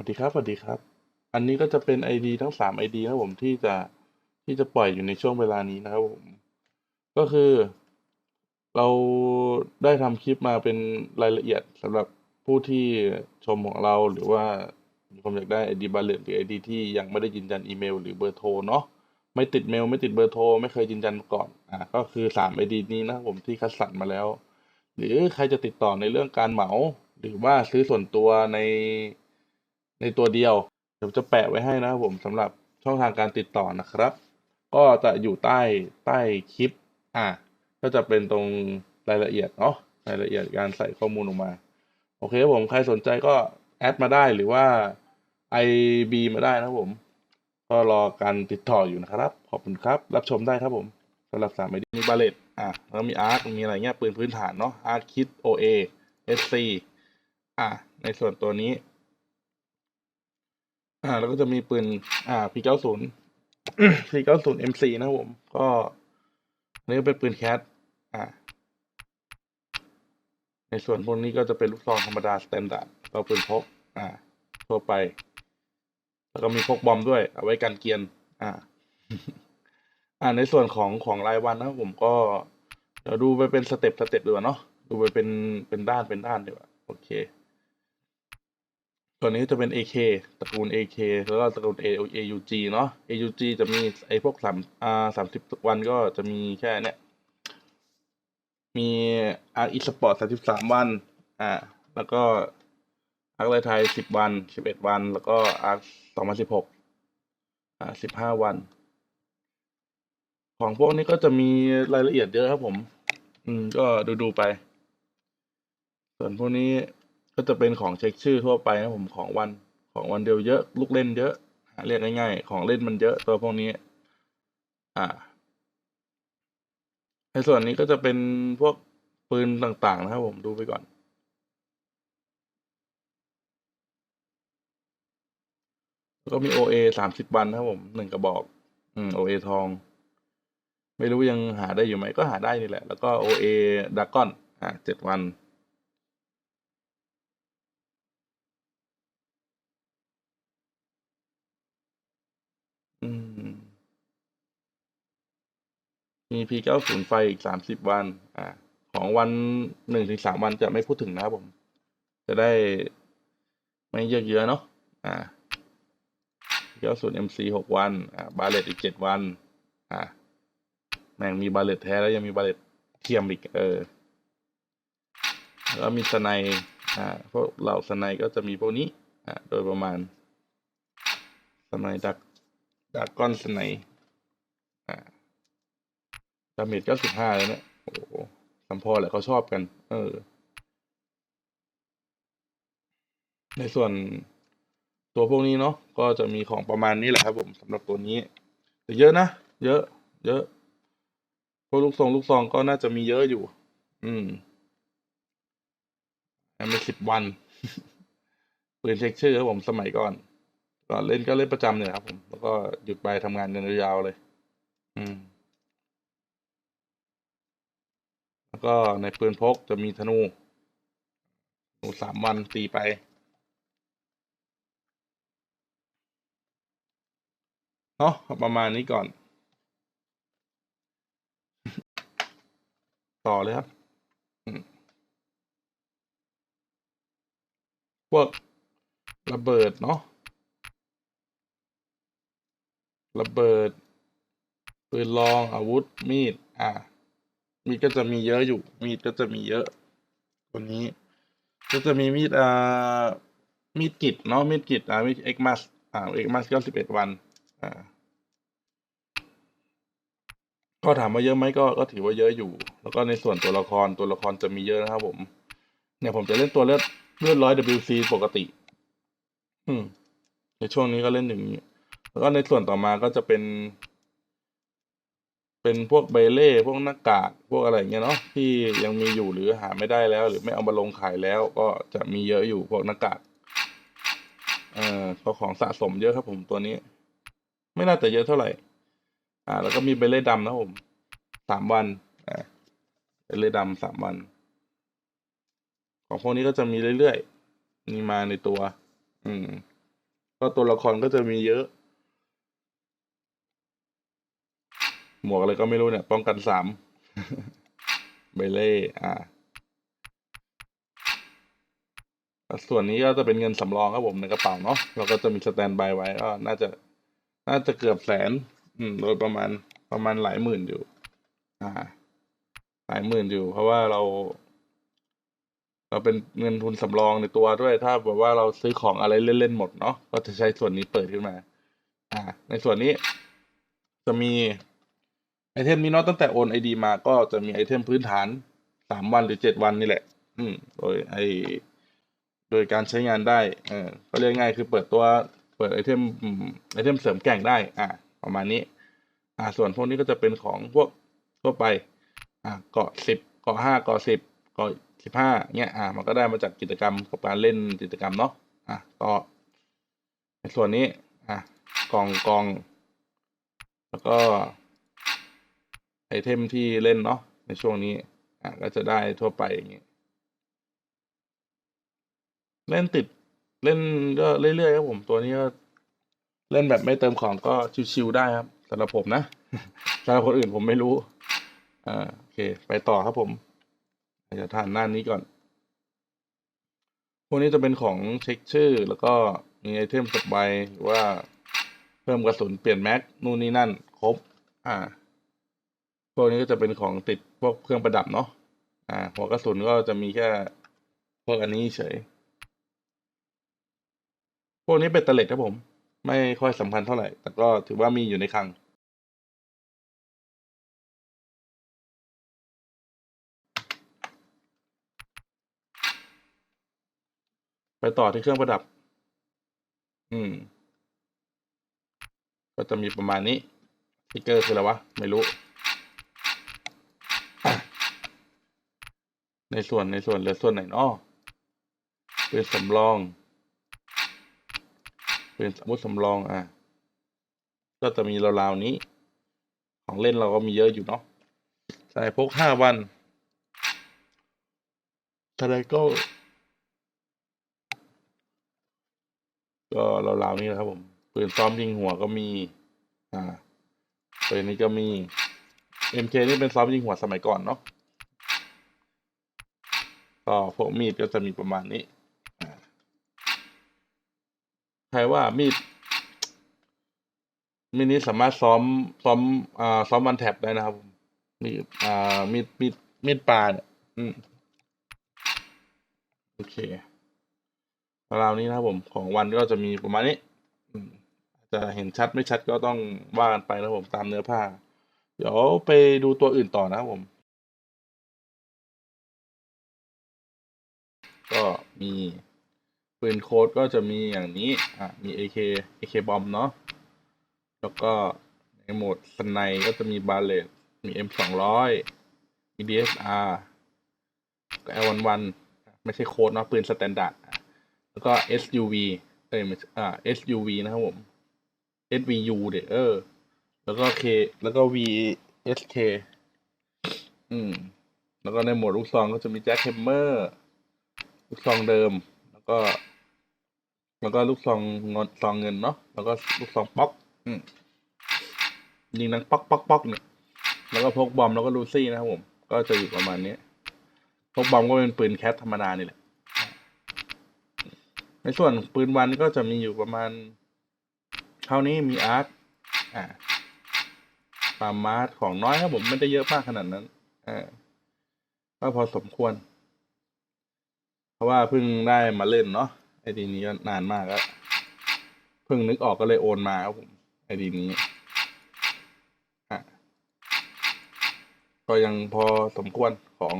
วัสดีครับสวัสดีครับ อันนี้ก็จะเป็น ID ทั้งสาม ID นะครับผมที่จะที่จะปล่อยอยู่ในช่วงเวลานี้นะครับผม ก็คือ เราได้ทำคลิปมาเป็นรายละเอียดสำหรับผู้ที่ชมของเราหรือว่ามีความอยากได้ ID บาเลตหรือ ID ที่ยังไม่ได้ยืนยันอีเมลหรือเบอร์โทรเนาะไม่ติดเมล ไม่ติดเบอร์โทร ไม่เคยยืนยันก่อนอ่าก็คือสาม ID นี้นะครับผมที่คัดสรรมาแล้ว หรือใครจะติดต่อในเรื่องการเหมา หรือว่าซื้อส่วนตัวใน ในตัวเดียว เดี๋ยวจะแปะไว้ให้นะครับผมสำหรับช่องทางการติดต่อนะครับ ก็จะอยู่ใต้ใต้คลิปอะก็จะเป็นตรงรายละเอียดเนาะรายละเอียดการใส่ข้อมูลออกมา โอเคครับผมใครสนใจก็แอดมาได้หรือว่า IB มาได้นะครับผม ก็รอการติดต่ออยู่นะครับ ขอบคุณครับ รับชมได้ครับผมสำหรับสามไอดีมีบาเลตอะแล้วมีอาร์ตมีอะไรเงี้ยปืนพื้นฐานเนาะอาร์ตคิด OA SC อะในส่วนตัวนี้ อ่า แล้วก็จะมีปืน อ่า P90 P90 MC นะผม ก็อันนี้ก็เป็นปืนแคทอ่า ในส่วนพวกนี้ก็จะเป็นลูกซองธรรมดาสแตนดาร์ดเราปืนพก อ่า ทั่วไป แล้วก็มีพกบอมด้วย เอาไว้กันเกียน อ่า อ่า ในส่วนของของรายวันนะผมก็เดี๋ยวดูไปเป็นสเต็ปสเต็ปดีกว่าเนาะ ดูไปเป็นเป็นด้านเป็นด้านดีกว่า โอเค ตัวนี้จะเป็น AK ตระกูล AK แล้วก็ตระกูล A U G เนาะ AUG จะมีไอ้พวกสามอ่าสามสิบวันก็จะมีแค่เนี้ยมี Arc Esport สามสิบสามวัน อ่า แล้วก็ Arc ไรไทยสิบวันสิบเอ็ดวัน แล้วก็ Arc สองพันสิบหกอ่าสิบห้าวัน ของพวกนี้ก็จะมีรายละเอียดเยอะครับผม อืม ก็ดูดูๆไป ส่วนพวกนี้ ก็จะเป็นของเช็คชื่อทั่วไปนะผมของวันของวันเดียวเยอะ ลูกเล่นเยอะหาเรียกง่ายๆ ของเล่นมันเยอะตัวพวกนี้ อ่า ในส่วนนี้ก็จะเป็นพวกปืนต่างๆ นะครับผมดูไปก่อนแล้วก็มี OA สามสิบวันนะครับผมหนึ่งกระบอก อืม OA ทอง ไม่รู้ยังหาได้อยู่ไหมก็หาได้นี่แหละ แล้วก็ OA ดากอน อ่าเจ็ดวัน อืมมี P90 ไฟอีกสามสิบวัน อ่า ของวันหนึ่งถึงสามวันจะไม่พูดถึงนะครับผม จะได้ไม่เยอะเยอะเนาะ อ่า P90 MC หกวัน อ่า บาเลตอีกเจ็ดวัน อ่า แม่งมีบาเลตแท้แล้วยังมีบาเลตเทียมอีก เออ แล้วมีสไนอ่า พวกเหล่าสไนก็จะมีพวกนี้ อ่า โดยประมาณสไนดัก ดักก้อนสไนด์อ่าดาเมจเก้าสิบห้าเลยเนี่ยโอ้โหสัมพอแหละเขาชอบกัน เออ ในส่วนตัวพวกนี้เนาะก็จะมีของประมาณนี้แหละครับ ผมสำหรับตัวนี้แต่เยอะนะเยอะ เยอะพวกลูกซองลูกซองก็น่าจะมีเยอะอยู่ อืมอันเป็นสิบวันปืนเช็คชื่อครับผมสมัยก่อน ก่อนเล่นก็เล่นประจำเนี่ยครับผมแล้วก็หยุดไปทำงานกันยาวๆเลย อืม แล้วก็ในปืนพกจะมีธนูธนูสามวันตีไปเนาะประมาณนี้ก่อน ต่อเลยครับอืมพวกระเบิดเนาะ ระเบิดปืนลองอาวุธมีด อ่า มีดก็จะมีเยอะอยู่ มีดก็จะมีเยอะตัวนี้ ก็จะมีมีดอ่ามีดกิจเนาะมีดกิจอ่ามีดเอ็กมัสอ่าเอ็กมัสก็สิบเอ็ดวันอ่าก็ถามว่าเยอะไหมก็ก็ถือว่าเยอะอยู่ แล้วก็ในส่วนตัวละครตัวละครจะมีเยอะนะครับผม เนี่ยผมจะเล่นตัวเลือดเลือดร้อย WC ปกติ อืมในช่วงนี้ก็เล่นอย่างนี้ แล้วก็ในส่วนต่อมาก็จะเป็น เป็นพวกเบเล่พวกหน้ากากพวกอะไรเงี้ยเนาะที่ยังมีอยู่หรือหาไม่ได้แล้ว หรือไม่เอามาลงขายแล้ว ก็จะมีเยอะอยู่พวกหน้ากากเอ่อของสะสมเยอะครับผมตัวนี้ ไม่น่าจะเยอะเท่าไหร่ อ่า แล้วก็มีเบเล่ดำนะครับผมสามวันอ่าเบเล่ดำสามวัน ของพวกนี้ก็จะมีเรื่อยๆมีมาในตัว อืม ก็ตัวละครก็จะมีเยอะ หมวกอะไรก็ไม่รู้เนี่ย ป้องกันสามเบเล่อ่า ส่วนนี้ก็จะเป็นเงินสำรองครับผมในกระเป๋าเนาะเราก็จะมีสแตนบายไว้ก็น่าจะ น่าจะเกือบแสน อืม โดยประมาณประมาณหลายหมื่นอยู่ อ่า หลายหมื่นอยู่ เพราะว่าเรา เราเป็นเงินทุนสำรองในตัวด้วย ถ้าแบบว่าเราซื้อของอะไรเล่นๆหมดเนาะก็จะใช้ส่วนนี้เปิดขึ้นมา อ่า ในส่วนนี้จะมี ไอเทมนี้เนาะตั้งแต่โอนไอดีมาก็จะมีไอเทมพื้นฐานสามวันหรือเจ็ดวันนี่แหละ อืมโดยไอโดยการใช้งานได้เออก็เรียกง่ายคือเปิดตัวเปิดไอเทมไอเทมเสริมแก่งได้ อ่าประมาณนี้ อ่า ส่วนพวกนี้ก็จะเป็นของพวกทั่วไป อ่าเกาะสิบเกาะห้าเกาะสิบเกาะสิบห้าเงี้ยอ่า มันก็ได้มาจากกิจกรรมกับการเล่นกิจกรรมเนาะอะก็ในส่วนนี้ อะกล่องกล่อง แล้วก็ ไอเทมที่เล่นเนาะในช่วงนี้อะก็จะได้ทั่วไปอย่างงี้ เล่นติดเล่นก็เรื่อยๆครับผมตัวนี้ก็เล่นแบบไม่เติมของก็ชิวๆได้ครับสำหรับผมนะสำหรับคนอื่นผมไม่รู้อ่าโอเค ไปต่อครับผมจะทานหน้านี้ก่อน พวกนี้จะเป็นของเช็คชื่อ แล้วก็มีไอเทมสักใบหรือว่าเพิ่มกระสุนเปลี่ยนแม็กนู่นนี่นั่น ครบ อ่า พวกนี้ก็จะเป็นของติดพวกเครื่องประดับเนาะอ่าหัวกระสุนก็จะมีแค่พวกอันนี้เฉย พวกนี้เป็นตะเล็ดครับผม ไม่ค่อยสำคัญเท่าไหร่ แต่ก็ถือว่ามีอยู่ในคลัง ไปต่อที่เครื่องประดับ อืม ก็จะมีประมาณนี้สติกเกอร์คืออะไรวะ ไม่รู้อะ ในส่วนในส่วนเหลือส่วนไหนเนาะเป็นสำรองเป็นสมมติสำรองอะ ก็จะมีราวๆนี้ ของเล่นเราก็มีเยอะอยู่เนาะใส่พกห้าวันทนายก็ ก็ราวๆนี้นะครับผมปืนซ้อมยิงหัวก็มี อ่าปืนนี้ก็มี MK นี่เป็นซ้อมยิงหัวสมัยก่อนเนาะ ก็พวกมีดก็จะมีประมาณนี้ใครว่ามีดมีดนี้สามารถซ้อมซ้อมอ่าซ้อมวันแท็บได้นะครับ มีดอ่ามีดมีดมีดปลาเนี่ยอืมโอเคราวนี้นะครับผมของวันก็จะมีประมาณนี้จะเห็นชัดไม่ชัดก็ต้องว่ากันไปนะครับผมตามเนื้อผ้า เดี๋ยวไปดูตัวอื่นต่อนะครับผม ก็มีปืนโค้ดก็จะมีอย่างนี้ อะ มี AK AK บอมเนาะ แล้วก็ในโหมดสไนก็จะมีบาเลตมี M สองร้อยมี DSR ก็ L11 ไม่ใช่โค้ดเนาะปืนสแตนดาร์ด แล้วก็ SUV เอ้ยอ่า SUV นะครับผม SVU เด็เออ แล้วก็ K แล้วก็ VSK อืม แล้วก็ในโหมดลูกซองก็จะมีแจ็คแฮมเมอร์ ลูกซองเดิม แล้วก็ แล้วก็ลูกซองเงินซองเงินเนาะแล้วก็ลูกซองป๊อกอืมยิงนังป๊อกป๊อกป๊อกเนี่ยแล้วก็พกบอมแล้วก็ลูซี่นะครับผม ก็จะอยู่ประมาณนี้พกบอมก็เป็นปืนแคทธรรมดานี่แหละ ในส่วนปืนวันก็จะมีอยู่ประมาณ เท่านี้มีอาร์ตอ่าปามาร์ทของน้อยครับผมไม่ได้เยอะมากขนาดนั้นอ่าก็พอสมควร เพราะว่าเพิ่งได้มาเล่นเนาะไอดีนี้ก็นานมากแล้วเพิ่งนึกออกก็เลยโอนมาครับผมไอดีนี้อะก็ยังพอสมควรของ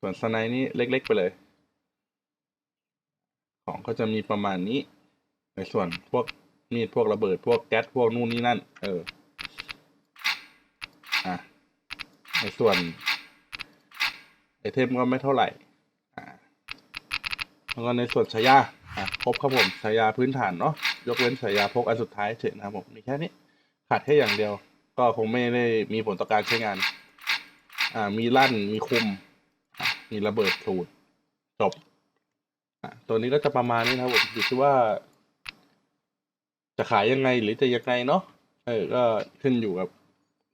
ส่วนสไนนี้เล็กๆ ไปเลย ของก็จะมีประมาณนี้ ในส่วนพวกมีดพวกระเบิดพวกแก๊สพวกนู่นนี่นั่น เอออะในส่วนไอเทมก็ไม่เท่าไหร่ แล้วก็ในส่วนฉายาอะครบครับผมฉายาพื้นฐานเนาะยกเว้นฉายาพกอันสุดท้ายเฉยนะครับผมมีแค่นี้ขาดแค่อย่างเดียว ก็คงไม่ได้มีผลต่อการใช้งาน อ่า มีลั่นมีคุม มีระเบิดสูตรจบอะตัวนี้ก็จะประมาณนี้นะครับผมอยู่ที่ว่า จะขายยังไงหรือจะยังไงเนาะเออก็ขึ้นอยู่กับ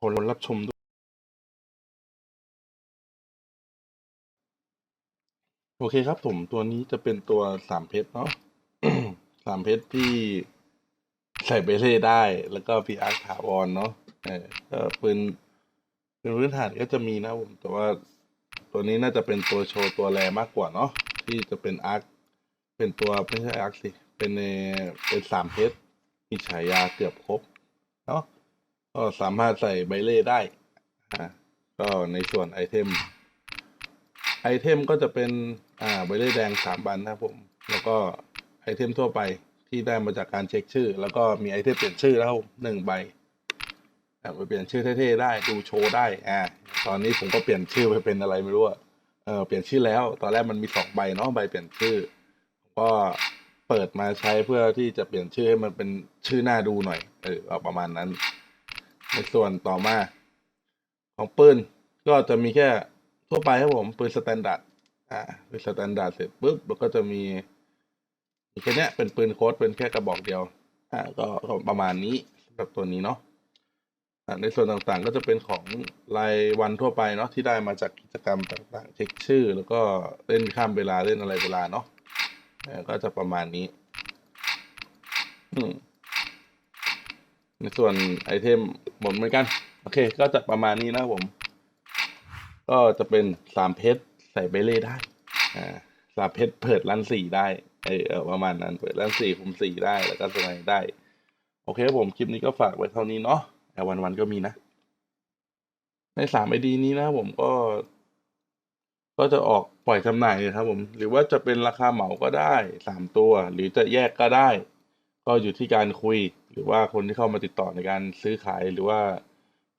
คนรับชมด้วย โอเคครับผมตัวนี้จะเป็นตัวสามเพชรเนาะสามเพชรที่ใส่เบเล่ได้ แล้วก็พีอาร์ถาวรเนาะเออก็ปืนเป็นพื้นฐานก็จะมีนะผมแต่ว่าตัวนี้น่าจะเป็นตัวโชว์ตัวแรมากกว่าเนาะที่จะเป็นอาร์คเป็นตัวไม่ใช่อาร์คสิ เป็นเออเป็นสามเพชรมีฉายาเกือบครบเนาะก็สามารถใส่ใบเล่ได้อ่าก็ในส่วนไอเทม ไอเทมก็จะเป็นอ่าใบเล่แดงสามบันนะครับผม แล้วก็ไอเทมทั่วไปที่ได้มาจากการเช็คชื่อ แล้วก็มีไอเทมเปลี่ยนชื่อแล้วหนึ่งใบอ่าไปเปลี่ยนชื่อเท่ๆได้ดูโชว์ได้อ่าตอนนี้ผมก็เปลี่ยนชื่อไปเป็นอะไรไม่รู้อะเออเปลี่ยนชื่อแล้ว ตอนแรกมันมีสองใบเนาะใบเปลี่ยนชื่อก็เปิดมาใช้เพื่อที่จะเปลี่ยนชื่อให้มันเป็นชื่อหน้าดูหน่อย เออเอาประมาณนั้น ในส่วนต่อมา ของปืนก็จะมีแค่ ทั่วไปครับผมปืนสแตนดาร์ดอ่าปืนสแตนดาร์ดเสร็จปุ๊บแล้วก็จะมีมีแค่เนี้ยเป็นปืนโค้ดเป็นแค่กระบอกเดียวอ่าก็ประมาณนี้สำหรับตัวนี้เนาะอ่าในส่วนต่างๆก็จะเป็นของรายวันทั่วไปเนาะที่ได้มาจากกิจกรรมต่างๆ เช็คชื่อ แล้วก็เล่นข้ามเวลาเล่นอะไรเวลาเนาะก็จะประมาณนี้ในส่วนไอเทมหมดเหมือนกัน โอเค ก็จะประมาณนี้นะผม ก็จะเป็นสามเพชรใส่เบเล่ได้อ่าสามเพชรเปิดร้านสี่ได้เออประมาณนั้นเปิดร้านสี่คุมสี่ได้แล้วก็สไนด์ได้ โอเคผมคลิปนี้ก็ฝากไว้เท่านี้เนาะแต่วันวันๆก็มีนะ ในสามไอดีนี้นะผมก็ ก็จะออกปล่อยจำหน่ายเลยครับผม หรือว่าจะเป็นราคาเหมาก็ได้สามตัว หรือจะแยกก็ได้ ก็อยู่ที่การคุย หรือว่าคนที่เข้ามาติดต่อในการซื้อขายหรือว่า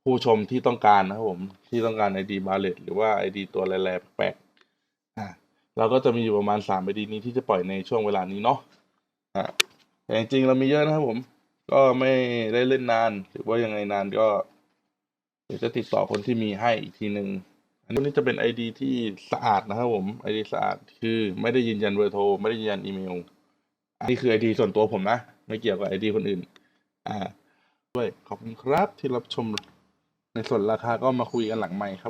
ผู้ชมที่ต้องการนะครับผมที่ต้องการไอดีบาเลตหรือว่าไอดีตัวแรๆแปลกๆอ่าเราก็จะมีอยู่ประมาณสามไอดีนี้ที่จะปล่อยในช่วงเวลานี้เนาะอ่าแต่จริงๆเรามีเยอะนะครับผม ก็ไม่ได้เล่นนาน หรือว่ายังไงนานก็ เดี๋ยวจะติดต่อคนที่มีให้อีกทีหนึ่งอันนี้จะเป็นไอดีที่สะอาดนะครับผมไอดีสะอาดคือไม่ได้ยืนยันเบอร์โทรไม่ได้ยืนยันอีเมลอันนี้คือไอดีส่วนตัวผมนะ ไม่เกี่ยวกับไอดีคนอื่น อ่าด้วยขอบคุณครับที่รับชม ในส่วนราคาก็มาคุยกันหลังใหม่ครับ